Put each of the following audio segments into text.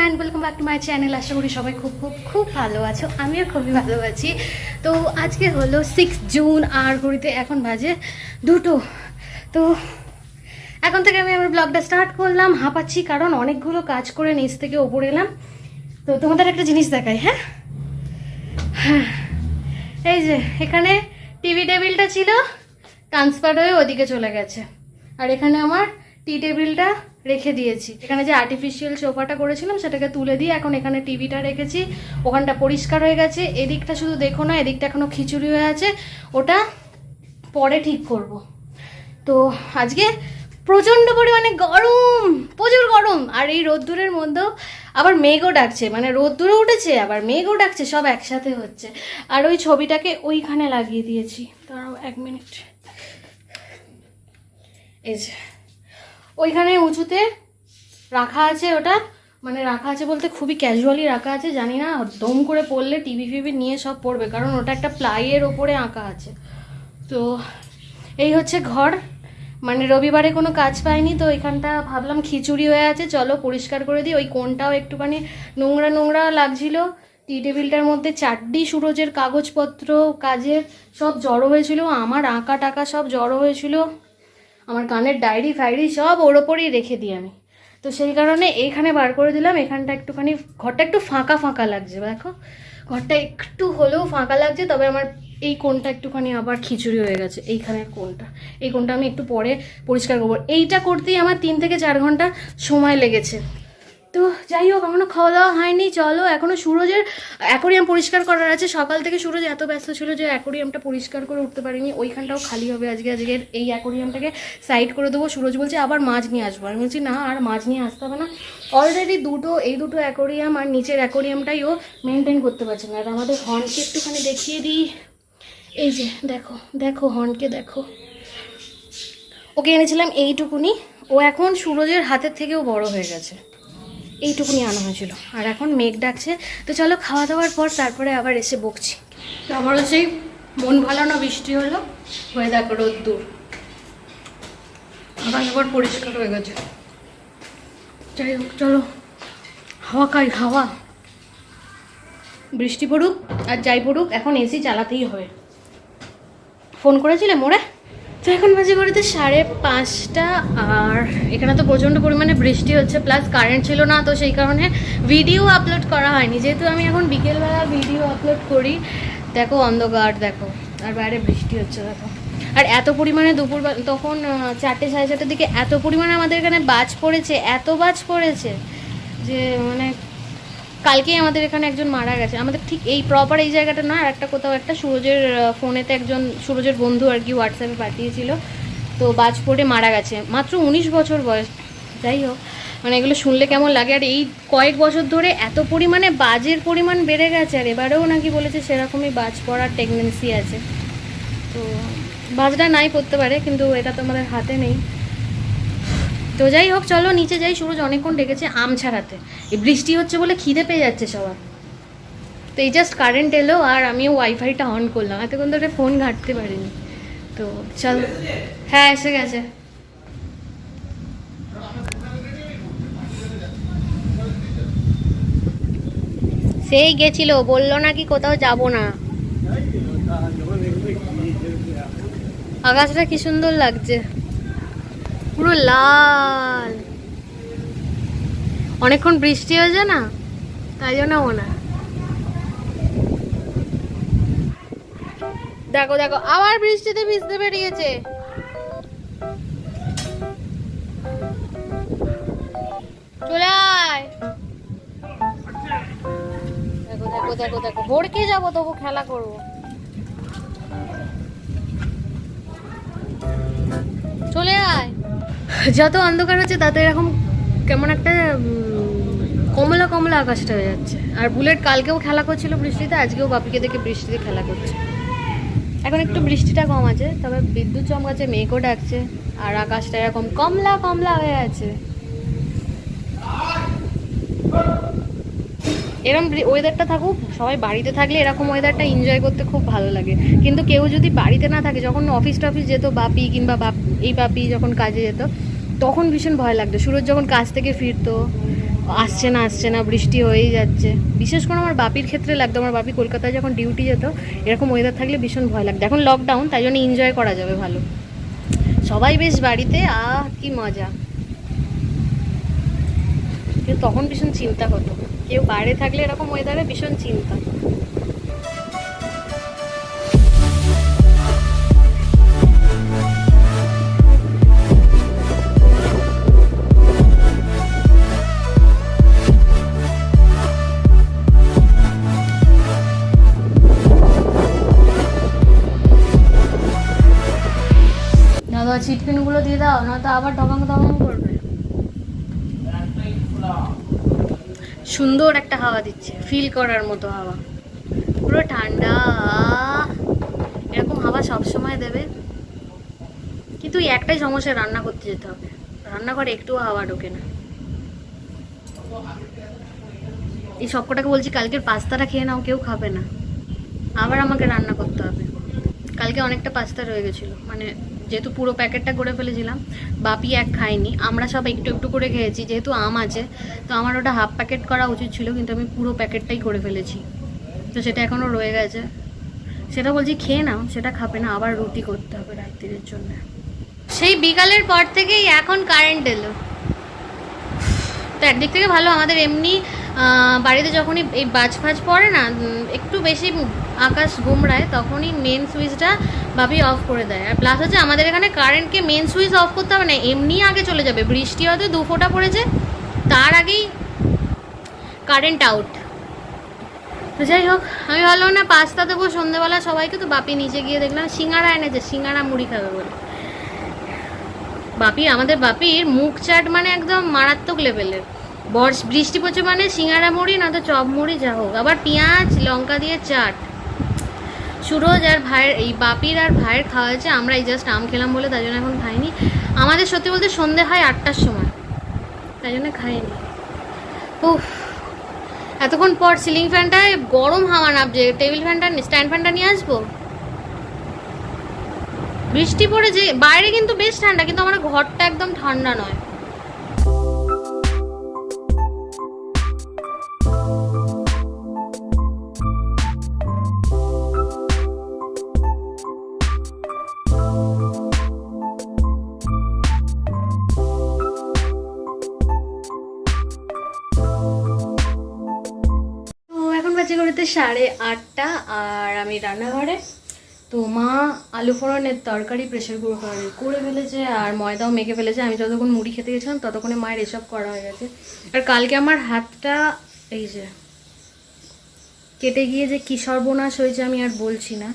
And welcome back to my channel আশা করি সবাই খুব খুব খুব ভালো আছো। আমিও খুবই ভালো আছি। তো আজকে হলো সিক্স জুন আর ঘড়িতে এখন বাজে দুটো। তো এখন থেকে আমি আমার ব্লগটা স্টার্ট করলাম। হাঁপাচ্ছি কারণ অনেকগুলো কাজ করে নিচ থেকে ওপরে এলাম। তো তোমাদের একটা জিনিস দেখাই হ্যাঁ? হ্যাঁ। এই যে, এখানে টিভি টেবিলটা ছিল ট্রান্সফার হয়ে ওদিকে চলে গেছে। আর এখানে আমার টি টেবিলটা রেখে দিয়েছি। এখানে যে আর্টিফিশিয়াল সোফাটা করেছিলাম, সেটাকে তুলে দিয়ে এখন এখানে টিভিটা রেখেছি। ওখানটা পরিষ্কার হয়ে গেছে। এদিকটা শুধু দেখো না, এদিকটা এখনও খিচুড়ি হয়ে আছে। ওটা পরে ঠিক করব। তো আজকে প্রচণ্ড পরিমাণে গরম, প্রচুর গরম। আর এই রোদ্দুরের মধ্যেও আবার মেঘও ডাকছে। মানে রোদ্দুরও উঠেছে, আবার মেঘও ডাকছে, সব একসাথে হচ্ছে। আর ওই ছবিটাকে ওইখানে লাগিয়ে দিয়েছি। দাঁড়াও এক মিনিট। এই যে। ওইখানে উঁচুতে রাখা আছে ওটা। মানে রাখা আছে বলতে খুবই ক্যাজুয়ালি রাখা আছে, জানি না, দম করে পড়লে টিভি ফিভি নিয়ে সব পড়বে, কারণ ওটা একটা প্লাইয়ের ওপরে আঁকা আছে। তো এই হচ্ছে ঘর। মানে রবিবারে কোনো কাজ পাইনি, তো এখানটা ভাবলাম খিচুড়ি হয়ে আছে, চলো পরিষ্কার করে দিই। ওই কোনটাও একটুখানি নোংরা নোংরা লাগছিল। টি টেবিলটার মধ্যে চারটি সুরজের কাগজপত্র, কাজের সব জড়ো হয়েছিল, আমার আঁকা টাকা সব জড়ো হয়েছিল। আমার কানের ডায়েরি ফায়েরি সব ওর ওপরেই রেখে দিই আমি। তো সেই কারণে এইখানে বার করে দিলাম, এখানটা একটুখানি, ঘরটা একটু ফাঁকা ফাঁকা লাগছে, দেখো। ঘরটা একটু হলেও ফাঁকা লাগছে, তবে আমার এই কোনটা একটুখানি আবার খিচুড়ি হয়ে গেছে, এইখানের কোনটা এই কোনটা আমি একটু পরে পরিষ্কার করব। এইটা করতেই আমার তিন থেকে চার ঘণ্টা সময় লেগেছে। তো যাই হোক, এখনও খাওয়া দাওয়া হয়নি, চলো। এখনও সুরজের অ্যাকোরিয়াম পরিষ্কার করার আছে। সকাল থেকে সুরজ এত ব্যস্ত ছিল যে অ্যাকোরিয়ামটা পরিষ্কার করে উঠতে পারিনি। ওইখানটাও খালি হবে আজকে আজকে এই অ্যাকোরিয়ামটাকে সাইড করে দেবো। সুরজ বলছে, আবার মাছ নিয়ে আসব। আমি বলছি, না, আর মাছ নিয়ে আসতে হবে না। অলরেডি দুটো, এই দুটো অ্যাকোরিয়াম আর নিচের অ্যাকোরিয়ামটাই ও মেনটেন করতে পারছে না। আর আমাদের হর্নকে একটুখানি দেখিয়ে দিই। এই যে, দেখো দেখো, হর্নকে দেখো। ওকে এনেছিলাম এইটুকুনি। ও এখন সুরজের হাতের থেকেও বড় হয়ে গেছে। এইটুকুনি আনা হয়েছিল। আর এখন মেঘ ডাকছে। তো চলো খাওয়া দাওয়ার পর তারপরে আবার এসে বকছি। তো আমারও সেই মন ভালো না বৃষ্টি হলো হয়ে দেখো রোদ্দুর। আকাশ আবার পরিষ্কার হয়ে গেছে। যাই হোক, চলো। হাওয়া খাই হাওয়া? বৃষ্টি পড়ুক আর যাই পড়ুক, এখন এসি চালাতেই হবে। ফোন করেছিলে মোড়ে? তো এখন বাজে ঘড়িতে সাড়ে পাঁচটা, আর এখানে তো প্রচণ্ড পরিমাণে বৃষ্টি হচ্ছে প্লাস কারেন্ট ছিল না, তো সেই কারণে ভিডিও আপলোড করা হয়নি। যেহেতু আমি এখন বিকেলবেলা ভিডিও আপলোড করি, দেখো অন্ধকার, দেখো আর বাইরে বৃষ্টি হচ্ছে, দেখো। আর এত পরিমাণে দুপুর তখন চারটে, সাড়ে চারটের দিকে এত পরিমাণে আমাদের এখানে বাজ পড়েছে, এত বাজ পড়েছে যে মানে কালকেই আমাদের এখানে একজন মারা গেছে। আমাদের ঠিক এই প্রপার এই জায়গাটা না, আর একটা কোথাও একটা সুরজের ফোনেতে একজন সুরজের বন্ধু আর কি হোয়াটসঅ্যাপে পাঠিয়েছিল। তো বাজ পড়ে মারা গেছে। মাত্র উনিশ বছর বয়স। যাই হোক মানে এগুলো শুনলে কেমন লাগে? আর এই কয়েক বছর ধরে এত পরিমাণে বাজের পরিমাণ বেড়ে গেছে, আর এবারেও নাকি বলেছে সেরকমই বাজ পড়ার টেন্ডেন্সি আছে। তো বাজটা নাই পড়তে পারে, কিন্তু এটা তো আমাদের হাতে নেই। তো যাই হোক, চলো নিচে যাই। সুরজ অনেকক্ষণ ডেকেছে আম ছাড়াতে। এই বৃষ্টি হচ্ছে বলে খিদে পেয়ে যাচ্ছে সবার। তো এই জাস্ট কারেন্ট এলো আর আমিও ওয়াইফাইটা অন করলাম। এতক্ষণ ধরে ফোন ঘাঁটতে পারিনি। তো চল। হ্যাঁ এসে গেছে। সেই গেছিল, বলল নাকি কোথাও যাব না। আকাশটা কি সুন্দর লাগছে। পুরো লাল। অনেকক্ষণ বৃষ্টি হয়েছে না? তাই জন্য মনে। দেখো দেখো, আবার বৃষ্টিতে ভিজতে বেরিয়েছে। চলে আয়। দেখো দেখো দেখো দেখো, ভোরকে যাব, তবু খেলা করব। চলে আয়। যত অন্ধকার হচ্ছে, তত এরকম কেমন একটা কমলা কমলা আকাশটা হয়ে যাচ্ছে। আর বুলেট কালকেও খেলা করছিল বৃষ্টিতে, আজকেও বাপিকে দেখে বৃষ্টিতে খেলা করছে। এখন একটু বৃষ্টিটা কম আছে, তবে বিদ্যুৎ চমকাচ্ছে, মেঘও ডাকছে, আর আকাশটা এরকম কমলা কমলা হয়ে আছে। এরকম ওয়েদারটা থাকুক, সবাই বাড়িতে থাকলে এরকম ওয়েদারটা এনজয় করতে খুব ভালো লাগে। কিন্তু কেউ যদি বাড়িতে না থাকে, যখন অফিস টফিস যেত, বাপি কিংবা বাপ এই বাপি যখন কাজে যেত, তখন ভীষণ ভয় লাগতো। সুরজ যখন কাজ থেকে ফিরতো, আসছে না আসছে না, বৃষ্টি হয়েই যাচ্ছে। বিশেষ করে আমার বাপির ক্ষেত্রে লাগতো, আমার বাপি কলকাতায় যখন ডিউটি যেত, এরকম ওয়েদার থাকলে ভীষণ ভয় লাগতো। এখন লকডাউন তাই জন্য এনজয় করা যাবে ভালো। সবাই বেশ বাড়িতে, আহ, কি মজা। কিন্তু তখন ভীষণ চিন্তা হতো কেউ বাইরে থাকলে এরকম ওয়েদারে ভীষণ চিন্তা। দাও না তো আবার ঢকাং ঢকাং করবে। সুন্দর একটা হাওয়া দিচ্ছে ফিল করার মতো হাওয়া। পুরো ঠান্ডা। এরকম হাওয়া সবসময় দেবে। কিন্তু একটাই সমস্যা, রান্না করতে যেতে হবে। রান্নাঘরে একটুও হাওয়া ঢোকে না। এই সবকটাকে বলছি, কালকের পাস্তাটা খেয়ে নাও, কেউ খাবে না। আবার আমাকে রান্না করতে হবে। কালকে অনেকটা পাস্তা রয়ে গেছিল মানে যেহেতু পুরো প্যাকেটটা করে ফেলেছিলাম, বাপি এক খায়নি, আমরা সব একটু একটু করে খেয়েছি, যেহেতু আম আছে, তো আমার ওটা হাফ প্যাকেট করা উচিত ছিল, কিন্তু আমি পুরো প্যাকেটটাই করে ফেলেছি। তো সেটা এখনও রয়ে গেছে। সেটা বলছি খেয়ে নাও, সেটা খাবে না, আবার রুটি করতে হবে রাত্রির জন্য। সেই বিকালের পর থেকেই এখন কারেন্ট এলো। তো একদিক থেকে ভালো, আমাদের এমনি বাড়িতে যখনই এই বাজ ফাজ পড়ে না একটু বেশি আকাশ গুমড়ায় তখনই মেন সুইচটা ভাবি অফ করে দেয়। আর প্লাস হচ্ছে আমাদের এখানে কারেন্টকে মেন সুইচ অফ করতে হবে না, এমনি আগে চলে যাবে। বৃষ্টি হয়তো দু ফোঁটা পড়েছে, তার আগেই কারেন্ট আউট তো যাই হোক, আমি ভাবলাম না, পাস্তা দেবো সন্ধ্যেবেলা সবাইকে, তো বাপি নিচে গিয়ে দেখলাম সিঙ্গারা এনেছে, সিঙ্গারা মুড়ি খাবে বলে। বাপি, আমাদের বাপির মুখ চাট মানে একদম মারাত্মক লেভেলের বর্ষ, বৃষ্টি পড়ছে মানে সিঙ্গারা মুড়ি না তো চপ মুড়ি, যা হোক। আবার পেঁয়াজ, লঙ্কা দিয়ে চাট। সুরজ আর ভাইয়ের, এই বাপির আর ভাইয়ের খাওয়া হয়েছে। আমরা এই জাস্ট আম খেলাম বলে তাই জন্য এখন খাইনি। আমাদের সত্যি বলতে সন্ধে হয় আটটার সময়। তাই জন্য খাইনি। উফ। এতক্ষণ পর সিলিং ফ্যানটায় গরম হাওয়া নামছে। টেবিল ফ্যানটা স্ট্যান্ড ফ্যানটা নিয়ে আসব? বৃষ্টি পড়ে পড়েছে। বাইরে কিন্তু বেশ ঠান্ডা, কিন্তু আমার ঘরটা একদম ঠান্ডা নয়। এখন সাড়ে আটটা আর আমি রান্নাঘরে। তো মা আলু ফোড়নের তরকারি প্রেশার কুকারে করে ফেলেছে আর ময়দাও মেখে ফেলেছে। আমি যতক্ষণ মুড়ি খেতে গেছিলাম ততক্ষণে মায়ের এসব করা হয়ে গেছে। আর কালকে আমার হাতটা এই যে কেটে গিয়ে যে কী সর্বনাশ হয়েছে আমি আর বলছি না।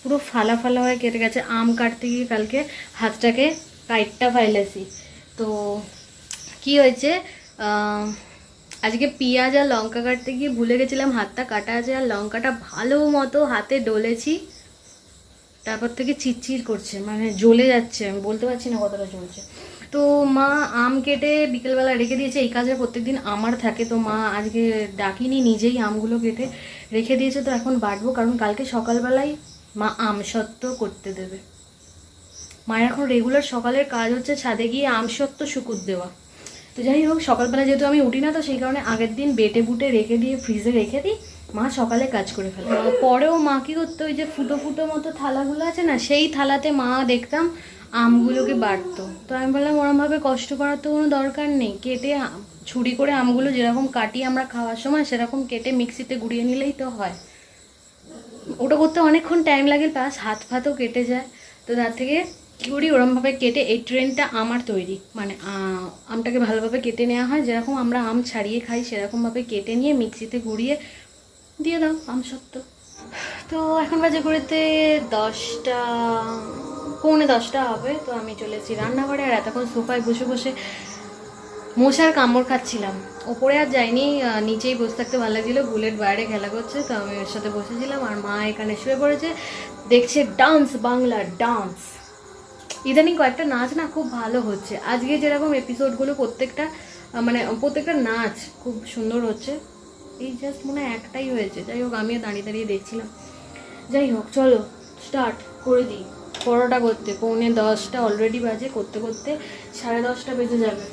পুরো ফালা ফালা হয়ে কেটে গেছে, আম কাটতে গিয়ে কালকে হাতটাকে কাইটটা ফাইলেছি তো কি হয়েছে আজকে পেঁয়াজ আর লঙ্কা কাটতে গিয়ে ভুলে গেছিলাম, হাতটা কাটা আছে আর লঙ্কাটা ভালো মতো হাতে ডলেছি। তারপর থেকে চিরচির করছে মানে জ্বলে যাচ্ছে, আমি বলতে পারছি না কতটা জ্বলছে। তো মা আম কেটে বিকেলবেলা রেখে দিয়েছে, এই কাজে প্রত্যেকদিন আমার থাকে, তো মা আজকে ডাকিনি, নিজেই আমগুলো কেটে রেখে দিয়েছে, তো এখন বাটবো, কারণ কালকে সকালবেলায় মা আম সত্ত্ব করতে দেবে। মায়ের এখন রেগুলার সকালের কাজ হচ্ছে ছাদে গিয়ে আম সত্ত্ব শুকুর দেওয়া। তো যাই হোক সকালবেলা যেহেতু আমি উঠি না তো সেই কারণে আগের দিন বেটে বুটে রেখে দিয়ে ফ্রিজে রেখে দিই। মা সকালে কাজ করে ফেলে। আহ, পরেও মা কি করতো ওই যে ফুটো ফুটো মতো থালাগুলো আছে না সেই থালাতে মা দেখতাম আমগুলোকে বাটতো তো আমি বললাম ওরমভাবে কষ্ট করার তো কোনো দরকার নেই। কেটে ছুরি করে আমগুলো যেরকম কাটি আমরা খাওয়ার সময় সেরকম কেটে মিক্সিতে গুঁড়িয়ে নিলেই তো হয়। ওটা করতে অনেকক্ষণ টাইম লাগে প্লাস হাত ফাতও কেটে যায়। তো তার থেকে করি ওরমভাবে কেটে এই ট্রেনটা আমার তৈরি। মানে আমটাকে ভালোভাবে কেটে নেওয়া হয়। যেরকম আমরা আম ছাড়িয়ে খাই, সেরকমভাবে কেটে নিয়ে মিক্সিতে গুঁড়িয়ে দিয়ে দাও, আম সত্য। তো এখন বাজে করেতে দশটা, পৌনে দশটা হবে। তো আমি চলে এসেছি রান্নাঘরে আর এতক্ষণ সোফায় বসে বসে মশার কামড় খাচ্ছিলাম। ওপরে আর যাইনি নিচেই বসে থাকতে ভালো লাগছিল, বুলেট বাইরে খেলা করছে। তো আমি ওর সাথে বসেছিলাম আর মা এখানে শুয়ে পড়েছে। দেখছে ডান্স বাংলা ডান্স। ইদানিং কয়েকটা নাচ না খুব ভালো হচ্ছে। আজকে যেরকম এপিসোডগুলো প্রত্যেকটা মানে প্রত্যেকটা নাচ খুব সুন্দর হচ্ছে। এই জাস্ট মনে হয় একটাই হয়েছে। যাই হোক, আমিও দাঁড়িয়ে দাঁড়িয়ে দেখছিলাম। যাই হোক, চলো স্টার্ট করে দিই। পরোটা করতে, পৌনে দশটা অলরেডি বাজে, করতে করতে সাড়ে দশটা বেজে যাবে।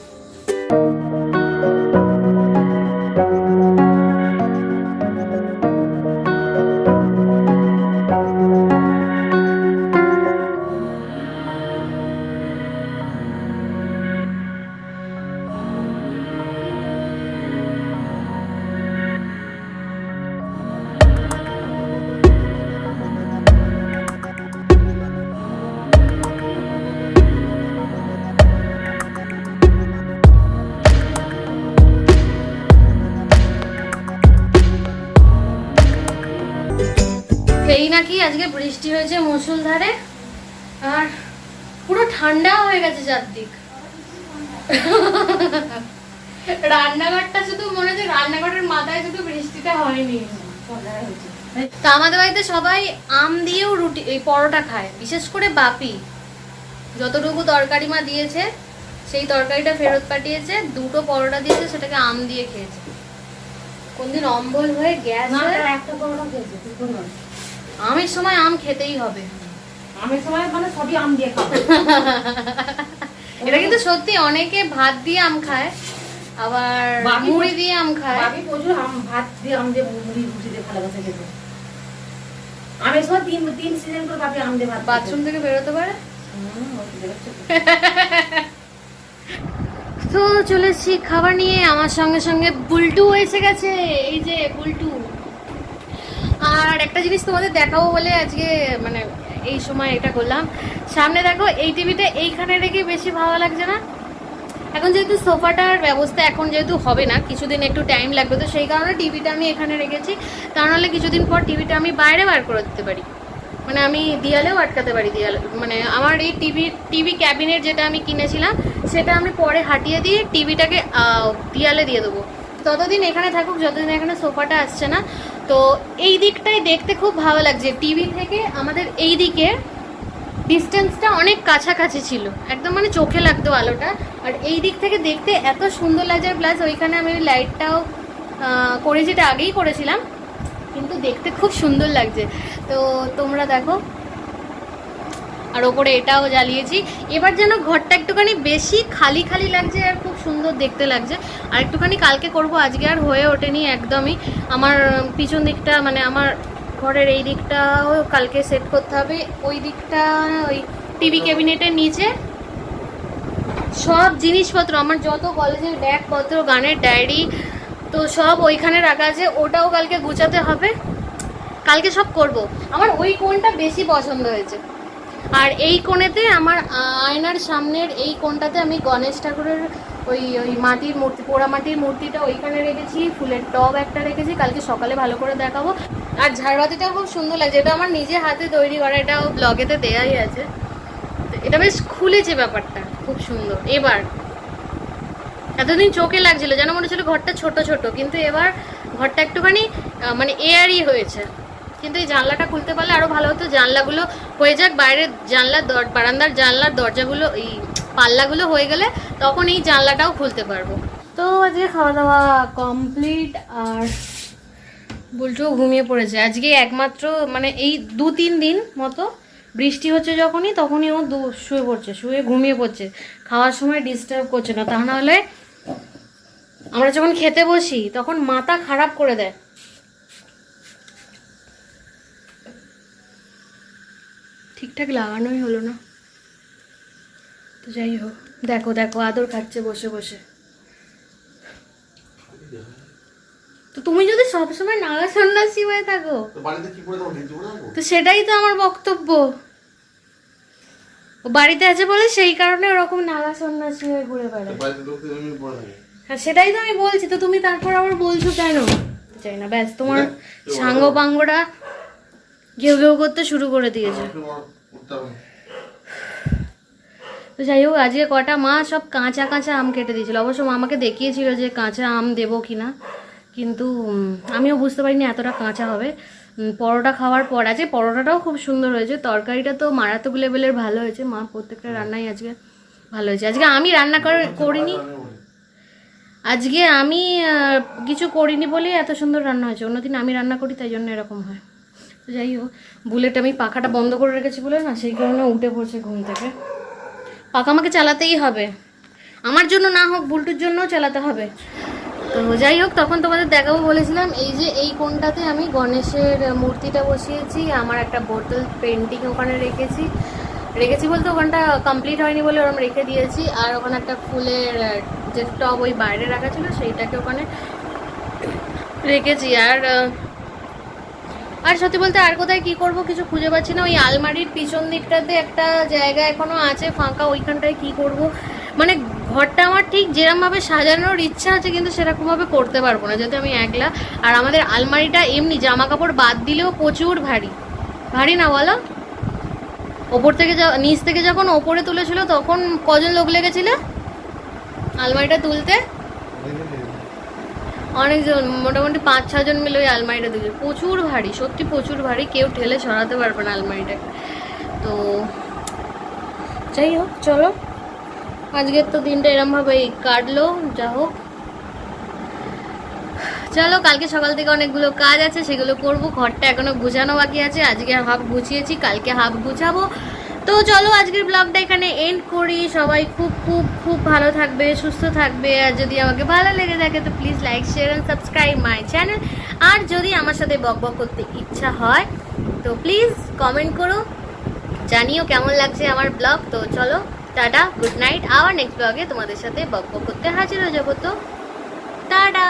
আজকে বৃষ্টি হয়েছে মুসুলধারে আর পুরো ঠান্ডা হয়ে গেছে চারদিক। রান্নাঘরটা শুধু মনে হচ্ছে রান্নাঘরের মাথায় শুধু বৃষ্টিটা হয়নি তা আমাদের বাড়িতে সবাই আম দিয়েও রুটি এই পরোটা খায় বিশেষ করে বাপি। যতটুকু তরকারি মা দিয়েছে সেই তরকারিটা ফেরত পাঠিয়েছে দুটো পরোটা দিয়েছে সেটাকে আম দিয়ে খেয়েছে। কোনদিন অম্বল হয়ে গ্যাস একটা পরোটা খেয়েছে? আমের সময় আম খেতেই হবে। আমের সময় মানে সবই আম দিয়ে খাব। এটা কিন্তু সত্যি অনেকে ভাত দিয়ে আম খায় আবার মুড়ি দিয়ে আম খায়। ভাবি প্রচুর আম ভাত দিয়ে আম দিয়ে মুড়ি রুটি দিয়ে ভালোবাসে খেতে। আমের সময় তিন তিন সিজন করে ভাবি আম দিয়ে ভাত বাথরুম থেকে বেরোতে পারে? তো। তো চলে এসেছি খাবার নিয়ে আমার সঙ্গে সঙ্গে বুলটু এসে গেছে। এই যে বুলটু। আর একটা জিনিস তোমাদের দেখাবো বলে আজকে মানে এই সময় এটা করলাম। সামনে দেখো, এই টিভিটা এইখানে রেখে বেশি ভালো লাগছে না। এখন যেহেতু সোফাটার ব্যবস্থা এখন যেহেতু হবে না, কিছুদিন একটু টাইম লাগবে, তো সেই কারণে টিভিটা আমি এখানে রেখেছি। তা নাহলে কিছুদিন পর টিভিটা আমি বাইরে বার করে দিতে পারি। মানে আমি দেয়ালেও আটকাতে পারি, দেয়াল মানে আমার এই টিভি টিভি ক্যাবিনেট যেটা আমি কিনেছিলাম, সেটা আমি পরে হাটিয়ে দিয়ে টিভিটাকে দেয়ালে দিয়ে দেবো। ততদিন এখানে থাকুক, যতদিন এখানে সোফাটা আসছে না তো এই দিকটাই দেখতে খুব ভালো লাগছে। টিভি থেকে আমাদের এই দিকে ডিস্টেন্সটা অনেক কাছাকাছি ছিল। একদম মানে চোখে লাগতো আলোটা। আর এই দিক থেকে দেখতে এত সুন্দর লাগছে প্লাস ওইখানে আমি লাইটটাও করে যেটা আগেই করেছিলাম, কিন্তু দেখতে খুব সুন্দর লাগছে। তো তোমরা দেখো আর ওপরে এটাও জ্বালিয়েছি। এবার যেন ঘরটা একটুখানি বেশি খালি খালি লাগছে আর খুব সুন্দর দেখতে লাগছে। আর একটুখানি কালকে করব, আজকে আর হয়ে ওঠেনি একদমই। আমার পিছন দিকটা মানে আমার ঘরের এই দিকটাও কালকে সেট করতে হবে। ওই দিকটা, ওই টিভি ক্যাবিনেটের নিচে। সব জিনিসপত্র, আমার যত কলেজের ব্যাগপত্র, গানের ডায়েরি তো সব ওইখানে রাখা আছে। ওটাও কালকে গুছাতে হবে। কালকে সব করব। আমার ওই কোনটা বেশি পছন্দ হয়েছে? আর এই কোণেতে আমার আয়নার সামনের এই কোণটাতে আমি গণেশ ঠাকুরের ওই ওই মাটির মূর্তি, পোড়া মাটির মূর্তিটা ওইখানে রেখেছি, ফুলের টব একটা রেখেছি, কালকে সকালে ভালো করে দেখাবো। আর ঝাড়বাতিটাও খুব সুন্দর লাগছে, এটা আমার নিজে হাতে তৈরি করা, এটাও ব্লগেতে দেয়াই আছে। এটা বেশ খুলেছে ব্যাপারটা, খুব সুন্দর। এবার, এতদিন চোখে লাগছিল, যেন মনে হচ্ছিল ঘরটা ছোট ছোট, কিন্তু এবার ঘরটা একটুখানি মানে এয়ারই হয়েছে। কিন্তু এই জানলাটা খুলতে পারলে আরও ভালো হতো। জানলাগুলো হয়ে যাক, বাইরের জানলার দর- বারান্দার জানলার দরজাগুলো, এই পাল্লাগুলো হয়ে গেলে তখন এই জানলাটাও খুলতে পারব। তো আজকে খাওয়া দাওয়া কমপ্লিট আর বুলটুও ঘুমিয়ে পড়েছে। আজকে একমাত্র মানে এই দু তিন দিন মতো বৃষ্টি হচ্ছে যখনই, তখনই ও দু- শুয়ে পড়ছে, শুয়ে ঘুমিয়ে পড়ছে। খাওয়ার সময় ডিস্টার্ব করছে না। তা নাহলে আমরা যখন খেতে বসি, তখন মাথা খারাপ করে দেয়। ঠিকঠাক লাগানোই হলো না। তো যাই হোক দেখো দেখো আদর খাচ্ছে বসে বসে। তো তুমি যদি সবসময় নাগা সন্ন্যাসী হয়ে থাকো তো সেটাই তো আমার বক্তব্য। ও বাড়িতে আছে বলে সেই কারণে ওরকম নাগা সন্ন্যাসী হয়ে ঘুরে বেড়ায়। হ্যাঁ সেটাই তো আমি বলছি তো তুমি তারপর আবার বলছো কেন? চাই না ব্যাস তোমার সাঙ্গ পাঙ্গরা ঘেউ ঘেউ করতে শুরু করে দিয়েছে। না। তো যাই হোক আজকে কটা মা সব কাঁচা কাঁচা আম কেটে দিয়েছিল। অবশ্য আমাকে দেখিয়েছিল যে কাঁচা আম দেবো কিনা। কিন্তু আমিও বুঝতে পারিনি এতটা কাঁচা হবে। পরোটা খাওয়ার পর আজকে পরোটাটাও খুব সুন্দর হয়েছে। তরকারিটা তো মারাত্মক লেভেলের ভালো হয়েছে। মা প্রত্যেকটা রান্নাই আজকে ভালো হয়েছে। আজকে আমি রান্না করে- করিনি। আজকে আমি কিছু করিনি বলেই এত সুন্দর রান্না হয়েছে। অন্যদিন আমি রান্না করি তাই জন্য এরকম হয়। যাই হোক বুলেট আমি পাখাটা বন্ধ করে রেখেছি বলে না, সেই কারণে উঠে পড়ছে ঘুম থেকে। পাখা আমাকে চালাতেই হবে। আমার জন্য না হোক, বুলটুর জন্যও চালাতে হবে। তো যাই হোক, তখন তোমাদের দেখাবো বলেছিলাম, এই যে এই কোনটাতে আমি গণেশের মূর্তিটা বসিয়েছি, আমার একটা বোতল পেন্টিং ওখানে রেখেছি। রেখেছি বলতে ওখানটা কমপ্লিট হয়নি বলে ওরকম রেখে দিয়েছি, আর ওখানে একটা ফুলের, যে টব ওই বাইরে রাখা ছিল, সেইটাকে ওখানে রেখেছি। আর আর সত্যি বলতে আর কোথায় কি করব কিছু খুঁজে পাচ্ছি না। ওই আলমারির পিছন দিকটাতে একটা জায়গা এখনও আছে, ফাঁকা। ওইখানটায় কি করব? মানে ঘরটা আমার ঠিক যেরকম ভাবে সাজানোর ইচ্ছা আছে, কিন্তু সেরকমভাবে করতে পারব না যদি আমি একলা। আর আমাদের আলমারিটা এমনি জামা কাপড় বাদ দিলেও প্রচুর ভারী। ভারী না বলো? ওপর থেকে নিচ থেকে যখন ওপরে তুলেছিল, তখন কজন লোক লেগেছিল? আলমারিটা তুলতে? অনেকজন, মোটামুটি পাঁচ, ছজন মিলে ওই আলমারিটা তুলেছে প্রচুর ভারী, সত্যি প্রচুর ভারী, কেউ ঠেলে সরাতে পারবে না আলমারিটাকে তো যাই হোক, চলো। আজকের তো দিনটা এরমভাবেই কাটলো, যা হোক। চলো, কালকে সকাল থেকে অনেকগুলো কাজ আছে, সেগুলো করব, ঘরটা এখনও গুছানো বাকি আছে, আজকে হাফ গুছিয়েছি, কালকে হাফ গুছাবো। তো চলো আজকের ব্লগটা এখানে এন্ড করি। সবাই খুব খুব খুব ভালো থাকবে, সুস্থ থাকবে। আর যদি আমাকে ভালো লেগে থাকে, তো please like share and subscribe my channel আর যদি আমার সাথে বক বক করতে ইচ্ছা হয়, তো প্লিজ কমেন্ট করো। জানিও কেমন লাগছে আমার ব্লগ তো চলো, টাটা গুড নাইট আবার নেক্সট ব্লগে তোমাদের সাথে বক বক করতে হাজির হয়ে যাব। তো টাটা!